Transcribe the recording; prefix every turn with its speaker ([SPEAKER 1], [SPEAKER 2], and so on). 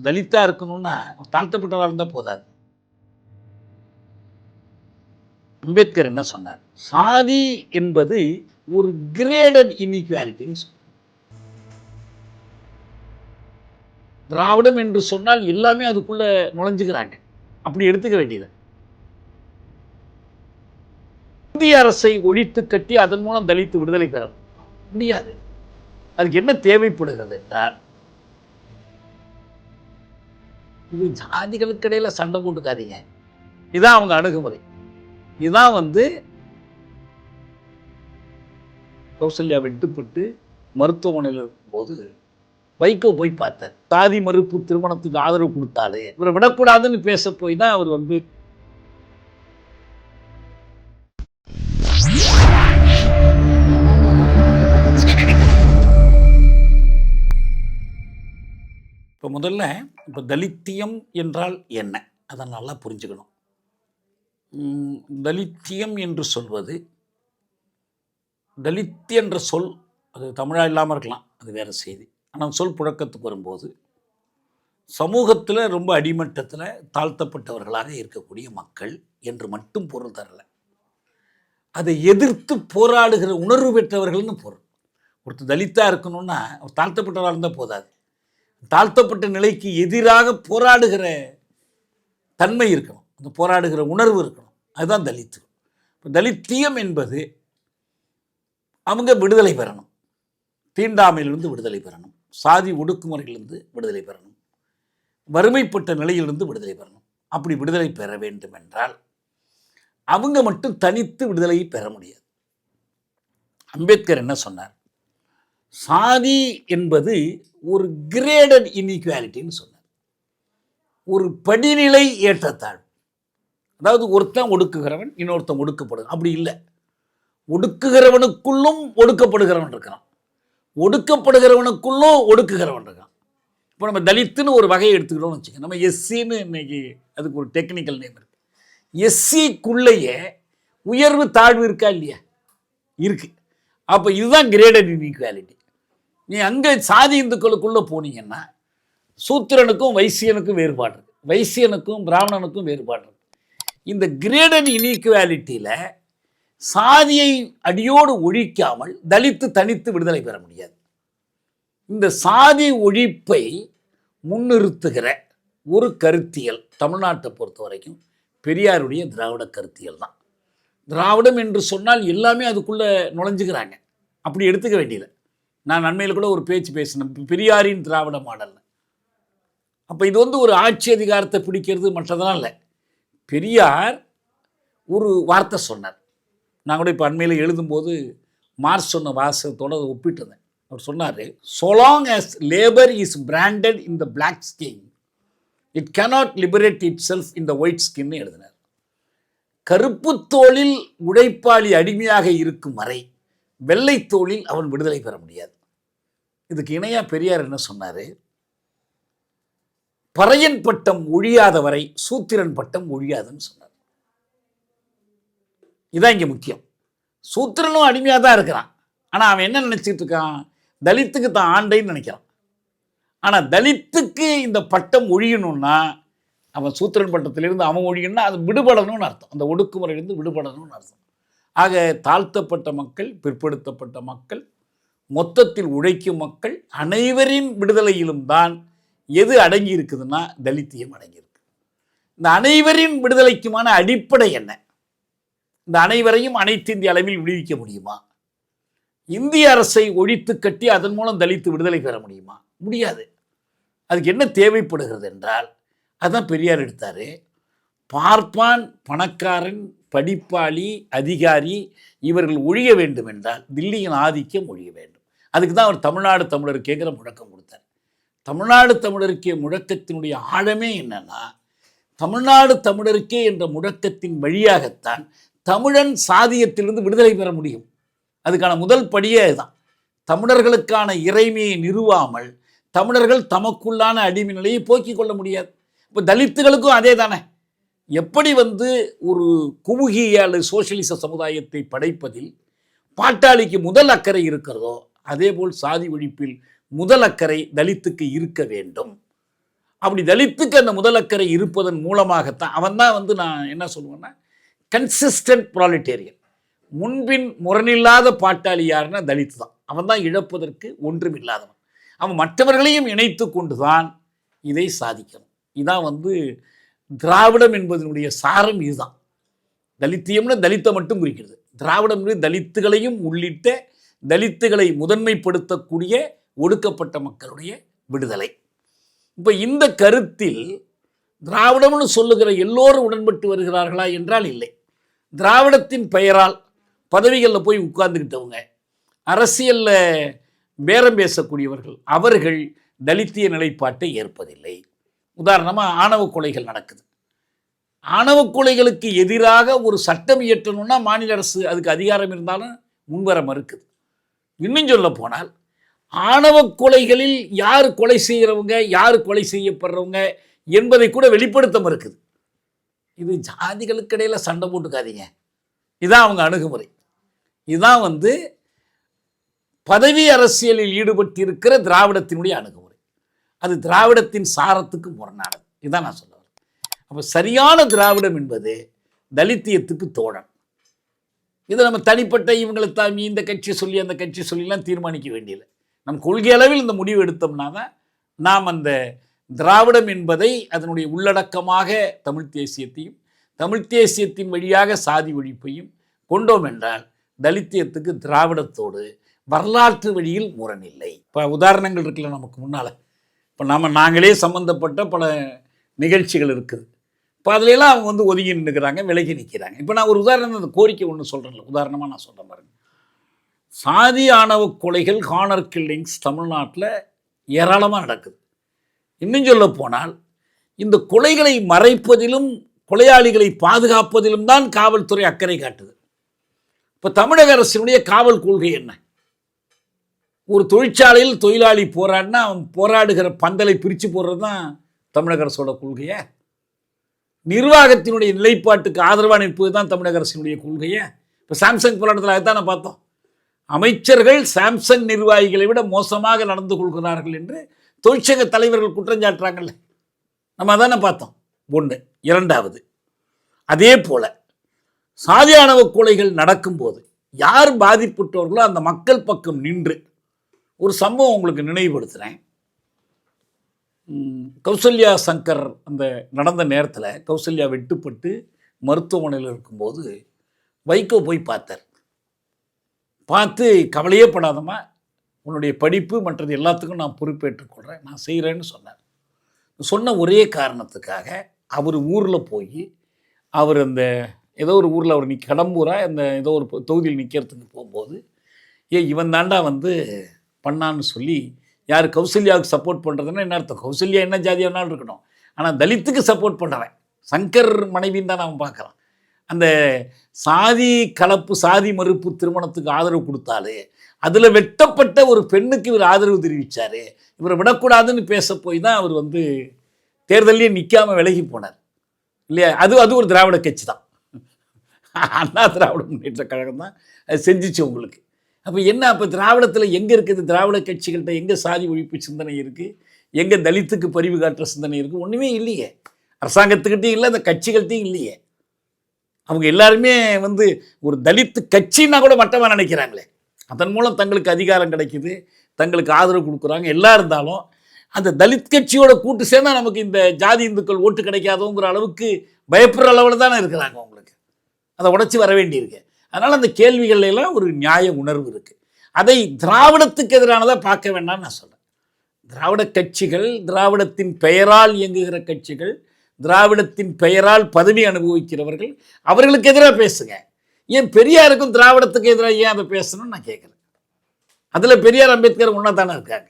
[SPEAKER 1] தலித்தா இருக்கணும்னா தாழ்த்தப்பட்டவராக இருந்தால் போதாது. அம்பேத்கர் என்ன சொன்னார்? சாதி என்பது ஒரு கிரேடட் இன்இக்வாலிட்டின்னு திராவிடம் என்று சொன்னால் எல்லாமே அதுக்குள்ள நுழைஞ்சுக்கிறாங்க. அப்படி எடுத்துக்க வேண்டியது. இந்திய அரசை ஒழித்து கட்டி அதன் மூலம் தலித்து விடுதலை பெற முடியாது. அதுக்கு என்ன தேவைப்படுகிறது என்றால் இது ஜாதிகளுக்கு இடையில சண்டை போட்டுக்காதீங்க. இதுதான் அவங்க அணுகுமுறை. இதான் வந்து கௌசல்யா வெட்டுப்பட்டு மருத்துவமனையில் இருக்கும்போது வைகோ போய் பார்த்தார் சாதி மறுப்பு திருமணத்துக்கு ஆதரவு கொடுத்தாலே இவரை விடக்கூடாதுன்னு பேச போய் தான் அவர் வந்து முதல்ல இப்போ தலித்தியம் என்றால் என்ன? அதை நல்லா புரிஞ்சுக்கணும். தலித்தியம் என்று சொல்வது தலித் என்ற சொல் அது தமிழாக இல்லாமல் இருக்கலாம் அது வேறு செய்தி. ஆனால் சொல் புழக்கத்துக்கு வரும்போது சமூகத்தில் ரொம்ப அடிமட்டத்தில் தாழ்த்தப்பட்டவர்களாக இருக்கக்கூடிய மக்கள் என்று மட்டும் பொருள் தரல. அதை எதிர்த்து போராடுகிற உணர்வு பெற்றவர்கள்னு பொருள். ஒருத்தர் தலித்தாக இருக்கணும்னா தாழ்த்தப்பட்டவராக இருந்தால் போதாது. தாழ்த்தப்பட்ட நிலைக்கு எதிராக போராடுகிற தன்மை இருக்கணும். அந்த போராடுகிற உணர்வு இருக்கணும். அதுதான் தலித்து. இப்போ தலித்தியம் என்பது அவங்க விடுதலை பெறணும். தீண்டாமையிலிருந்து விடுதலை பெறணும். சாதி ஒடுக்குமுறையிலிருந்து விடுதலை பெறணும். வறுமைப்பட்ட நிலையிலிருந்து விடுதலை பெறணும். அப்படி விடுதலை பெற வேண்டும் என்றால் அவங்க மட்டும் தனித்து விடுதலையை பெற முடியாது. அம்பேத்கர் என்ன சொன்னார்? சாதி என்பது ஒரு கிரேடட் இன்இக்வாலிட்டின்னு சொன்னார். ஒரு படிநிலை ஏற்றத்தாழ்வு. அதாவது ஒருத்தன் ஒடுக்குகிறவன் இன்னொருத்தன் ஒடுக்கப்படும் அப்படி இல்லை. ஒடுக்குகிறவனுக்குள்ளும் ஒடுக்கப்படுகிறவன் இருக்கிறான் ஒடுக்கப்படுகிறவனுக்குள்ளும் ஒடுக்குகிறவன் இருக்கான். இப்போ நம்ம தலித்துன்னு ஒரு வகையை எடுத்துக்கிட்டோம்னு வச்சுக்கோங்க. நம்ம எஸ்சின்னு இன்னைக்கு அதுக்கு ஒரு டெக்னிக்கல் நேம் இருக்கு. எஸ்சிக்குள்ளேயே உயர்வு தாழ்வு இருக்கா இல்லையா? இருக்கு. அப்போ இதுதான் கிரேடட் இன்இக்வாலிட்டி நீ அங்கே சாதி இந்துக்களுக்குள்ளே போனீங்கன்னா சூத்திரனுக்கும் வைசியனுக்கும் வேறுபாடு வைசியனுக்கும் பிராமணனுக்கும் வேறுபாடு இந்த கிரேடன் இனீக்குவாலிட்டியில் சாதியை அடியோடு ஒழிக்காமல் தலித்து தனித்து விடுதலை பெற முடியாது. இந்த சாதி ஒழிப்பை முன்னிறுத்துகிற ஒரு கருத்தியல் தமிழ்நாட்டை பொறுத்த வரைக்கும் பெரியாருடைய திராவிட கருத்தியல் தான். திராவிடம் என்று சொன்னால் எல்லாமே அதுக்குள்ளே நுழைஞ்சுக்கிறாங்க. அப்படி எடுத்துக்க வேண்டியது நான் நன்மையில் கூட ஒரு பேச்சு பேசினேன். பெரியாரின் திராவிட மாடல் அப்போ இது வந்து ஒரு ஆட்சி அதிகாரத்தை பிடிக்கிறது மற்றதெல்லாம் இல்லை. பெரியார் ஒரு வார்த்தை சொன்னார். நான் கூட இப்போ அண்மையில் எழுதும்போது மார்ச் சொன்ன வாசகத்தோடு அதை ஒப்பிட்டிருந்தேன். அவர் சொன்னார் so long as labour is branded in the black skin it cannot liberate itself in the white skin எழுதினார். கருப்பு தோளில் உழைப்பாளி அடிமையாக இருக்கும் வரை வெள்ளை தோளில் அவன் விடுதலை பெற முடியாது. இதுக்கு இணையாக பெரியார் என்ன சொன்னார்? பறையன் பட்டம் ஒழியாத வரை சூத்திரன் பட்டம் ஒழியாதுன்னு சொன்னார். இதான் இங்கே முக்கியம். சூத்திரனும் அடிமையாக தான் இருக்கிறான். ஆனால் அவன் என்ன நினச்சிட்டு இருக்கான்? தலித்துக்கு தான் ஆண்டைன்னு நினைக்கிறான். ஆனால் தலித்துக்கு இந்த பட்டம் ஒழியணும்னா அவன் சூத்திரன் பட்டத்திலிருந்து அவன் ஒழியணும்னா அது விடுபடணும்னு அர்த்தம். அந்த ஒடுக்குமுறையிலிருந்து விடுபடணும்னு அர்த்தம். ஆக தாழ்த்தப்பட்ட மக்கள் பிற்படுத்தப்பட்ட மக்கள் மொத்தத்தில் உழைக்கும் மக்கள் அனைவரின் விடுதலையிலும் தான் எது அடங்கி இருக்குதுன்னா தலித்தியம் அடங்கியிருக்கு. இந்த அனைவரின் விடுதலைக்குமான அடிப்படை என்ன? இந்த அனைவரையும் அனைத்து இந்திய அளவில் விடுவிக்க முடியுமா? இந்திய அரசை ஒழித்து கட்டி அதன் மூலம் தலித்து விடுதலை பெற முடியுமா? முடியாது. அதுக்கு என்ன தேவைப்படுகிறது என்றால் அதான் பெரியார் எடுத்தார் பார்ப்பான் பணக்காரன் படிப்பாளி அதிகாரி இவர்கள் ஒழிய வேண்டும் என்றால் தில்லியின் ஆதிக்கம் ஒழிய வேண்டும். அதுக்கு தான் அவர் தமிழ்நாடு தமிழருக்கேங்கிற முழக்கம் கொடுத்தார். தமிழ்நாடு தமிழருக்கே முழக்கத்தினுடைய ஆழமே என்னன்னா தமிழ்நாடு தமிழருக்கே என்ற முழக்கத்தின் வழியாகத்தான் தமிழன் சாதியத்திலிருந்து விடுதலை பெற முடியும். அதுக்கான முதல் படியே அதுதான். தமிழர்களுக்கான இறைமையை நிறுவாமல் தமிழர்கள் தமக்குள்ளான அடிமை நிலையை போக்கிக் கொள்ள முடியாது. இப்போ தலித்துகளுக்கும் அதே தானே எப்படி வந்து ஒரு குமுகிய அல்லது சோசியலிச சமுதாயத்தை படைப்பதில் பாட்டாளிக்கு முதல் அக்கறை இருக்கிறதோ அதேபோல் சாதி ஒழிப்பில் முதல் அக்கறை தலித்துக்கு இருக்க வேண்டும். அப்படி தலித்துக்கு அந்த முதல் அக்கறை இருப்பதன் மூலமாகத்தான் அவன் தான் வந்து நான் என்ன சொல்லுவேன்னா கன்சிஸ்டன்ட் ப்ராலிட்டேரியன் முன்பின் முரணில்லாத பாட்டாளி யாருன்னா தலித்து தான். அவன் தான் இழப்பதற்கு ஒன்றும் இல்லாதவன். அவன் மற்றவர்களையும் இணைத்து கொண்டு தான் இதை சாதிக்கணும். இதான் வந்து திராவிடம் என்பதனுடைய சாரம் இதுதான். தலித்தியம்னு தலித்தை மட்டும் குறிக்கிறது. திராவிடம் தலித்துகளையும் உள்ளிட்ட தலித்துகளை முதன்மைப்படுத்தக்கூடிய ஒடுக்கப்பட்ட மக்களுடைய விடுதலை. இப்போ இந்த கருத்தில் திராவிடம்னு சொல்லுகிற எல்லோரும் உடன்பட்டு வருகிறார்களா என்றால் இல்லை. திராவிடத்தின் பெயரால் பதவிகளில் போய் உட்கார்ந்துக்கிட்டவங்க அரசியலில் பேரம் பேசக்கூடியவர்கள் அவர்கள் தலித்திய நிலைப்பாட்டை ஏற்பதில்லை. உதாரணமாக ஆணவ கொலைகள் நடக்குது. ஆணவ கொலைகளுக்கு எதிராக ஒரு சட்டம் இயற்றணும்னா மாநில அரசு அதுக்கு அதிகாரம் இருந்தாலும் முன்வர மறுக்குது இன்னும் சொல்ல போனால் ஆணவ கொலைகளில் யார் கொலை செய்கிறவங்க யார் கொலை செய்யப்படுறவங்க என்பதை கூட வெளிப்படுத்த மறுக்குது இது ஜாதிகளுக்கு இடையில் சண்டை போட்டுக்காதீங்க. இதான் அவங்க அணுகுமுறை. இதுதான் வந்து பதவி அரசியலில் ஈடுபட்டிருக்கிற திராவிடத்தினுடைய அணுகுமுறை. அது திராவிடத்தின் சாரத்துக்கு முரணானது இதான் நான் சொல்ல வரேன். அப்போ சரியான திராவிடம் என்பது தலித்தியத்துக்கு தோழன். இதை நம்ம தனிப்பட்ட இவங்களை தாமி இந்த கட்சி சொல்லி அந்த கட்சி சொல்லிலாம் தீர்மானிக்க வேண்டியதில்லை. நம் கொள்கை அளவில் இந்த முடிவு எடுத்தோம்னா தான் நாம் அந்த திராவிடம் என்பதை அதனுடைய உள்ளடக்கமாக தமிழ் தேசியத்தையும் தமிழ் தேசியத்தின் வழியாக சாதி ஒழிப்பையும் கொண்டோம் என்றால் தலித்தியத்துக்கு திராவிடத்தோடு வரலாற்று வழியில் முரணில்லை இப்போ உதாரணங்கள் இருக்குல்ல நமக்கு முன்னால். இப்போ நம்ம நாங்களே சம்மந்தப்பட்ட பல நிகழ்ச்சிகள் இருக்குது. இப்போ அதுலலாம் அவங்க வந்து ஒதுங்கி நின்றுக்கிறாங்க விலகி நிற்கிறாங்க இப்போ நான் ஒரு உதாரணம் அந்த கோரிக்கை ஒன்று சொல்கிறேன்ல உதாரணமாக நான் சொல்கிறேன் பாருங்க. சாதி ஆணவ கொலைகள் ஹானர் கில்லிங்ஸ் தமிழ்நாட்டில் ஏராளமாக நடக்குது. இன்னும் சொல்ல போனால் இந்த கொலைகளை மறைப்பதிலும் கொலையாளிகளை பாதுகாப்பதிலும் தான் காவல்துறை அக்கறை காட்டுது. இப்போ தமிழக அரசினுடைய காவல் கொள்கை என்ன? ஒரு தொழிற்சாலையில் தொழிலாளி போராடினா அவன் போராடுகிற பந்தலை பிரித்து போடுறது தான் தமிழக அரசோட கொள்கையை. நிர்வாகத்தினுடைய நிலைப்பாட்டுக்கு ஆதரவாக நிற்பது தான் தமிழக அரசினுடைய கொள்கையை. இப்போ சாம்சங் போராட்டத்தில் அதுதான் நான் பார்த்தோம். அமைச்சர்கள் சாம்சங் நிர்வாகிகளை விட மோசமாக நடந்து கொள்கிறார்கள் என்று தொழிற்சங்க தலைவர்கள் குற்றம் சாட்டுறாங்கல்ல. நம்ம அதானே பார்த்தோம். ஒன்று இரண்டாவது அதே போல் சாதியானவ கொலைகள் நடக்கும்போது யார் பாதிப்புற்றவர்களோ அந்த மக்கள் பக்கம் நின்று ஒரு சம்பவம் உங்களுக்கு நினைவுபடுத்துகிறேன் கௌசல்யா சங்கர் அந்த நடந்த நேரத்தில் கௌசல்யா வெட்டுப்பட்டு மருத்துவமனையில் இருக்கும்போது வைகோ போய் பார்த்தார். பார்த்து கவலையே படாதம்மா உன்னுடைய படிப்பு மற்றது எல்லாத்துக்கும் நான் பொறுப்பேற்றுக்கொள்கிறேன் நான் செய்கிறேன்னு சொன்னார். சொன்ன ஒரே காரணத்துக்காக அவர் ஊரில் போய் அவர் அந்த ஏதோ ஒரு ஊரில் அவர் நி கடம்பூராக அந்த ஏதோ ஒரு தொகுதியில் நிற்கிறதுக்கு போகும்போது ஏ இவன் தாண்டா வந்து பண்ணான்னு சொல்லி யார் கௌசல்யாவுக்கு சப்போர்ட் பண்ணுறதுன்னா என்ன அர்த்தம்? கௌசல்யா என்ன ஜாதியாக வேணாலும் இருக்கணும் ஆனால் தலித்துக்கு சப்போர்ட் பண்ணுறவன் சங்கர் மனைவின்னு தான் நாம் பார்க்குறான். அந்த சாதி கலப்பு சாதி மறுப்பு திருமணத்துக்கு ஆதரவு கொடுத்தாலே அதில் வெட்டப்பட்ட ஒரு பெண்ணுக்கு இவர் ஆதரவு தெரிவித்தார் இவரை விடக்கூடாதுன்னு பேச போய் தான் அவர் வந்து தேர்தலையே நிற்காம விலகி போனார். இல்லையா? அது அது ஒரு திராவிட கட்சி தான். அண்ணா திராவிட முன்னேற்ற கழகம் தான். அது செஞ்சிச்சு உங்களுக்கு. அப்போ என்ன அப்போ திராவிடத்தில் எங்கே இருக்குது? திராவிட கட்சிகள்கிட்ட எங்கே சாதி ஒழிப்பு சிந்தனை இருக்குது எங்கே தலித்துக்கு பரிவு காட்டுற சிந்தனை இருக்குது ஒன்றுமே இல்லையே. அரசாங்கத்துக்கிட்டையும் இல்லை அந்த கட்சிகள்கிட்டையும் இல்லையே. அவங்க எல்லாருமே வந்து ஒரு தலித்து கட்சின்னா கூட மட்டமாக நினைக்கிறாங்களே. அதன் மூலம் தங்களுக்கு அதிகாரம் கிடைக்குது. தங்களுக்கு ஆதரவு கொடுக்குறாங்க. எல்லாம் இருந்தாலும் அந்த தலித் கட்சியோட கூட்டு சேர்ந்தா நமக்கு இந்த ஜாதி இந்துக்கள் ஓட்டு கிடைக்காதோங்கிற அளவுக்கு பயப்படுற அளவில் தானே இருக்கிறாங்க அவங்களுக்கு. அதை உடச்சி வர வேண்டியிருக்கு. அதனால் அந்த கேள்விகள்ல எல்லாம் ஒரு நியாய உணர்வு இருக்குது அதை திராவிடத்துக்கு எதிரானதாக பார்க்க வேண்டாம்னு நான் சொல்கிறேன் திராவிட கட்சிகள் திராவிடத்தின் பெயரால் இயங்குகிற கட்சிகள் திராவிடத்தின் பெயரால் பதவி அனுபவிக்கிறவர்கள் அவர்களுக்கு எதிராக பேசுங்க. ஏன் பெரியாருக்கும் திராவிடத்துக்கு எதிராக ஏன் அதை பேசணும்னு நான் கேட்குறேன். அதில் பெரியார் அம்பேத்கர் ஒன்றா தானே இருக்காங்க.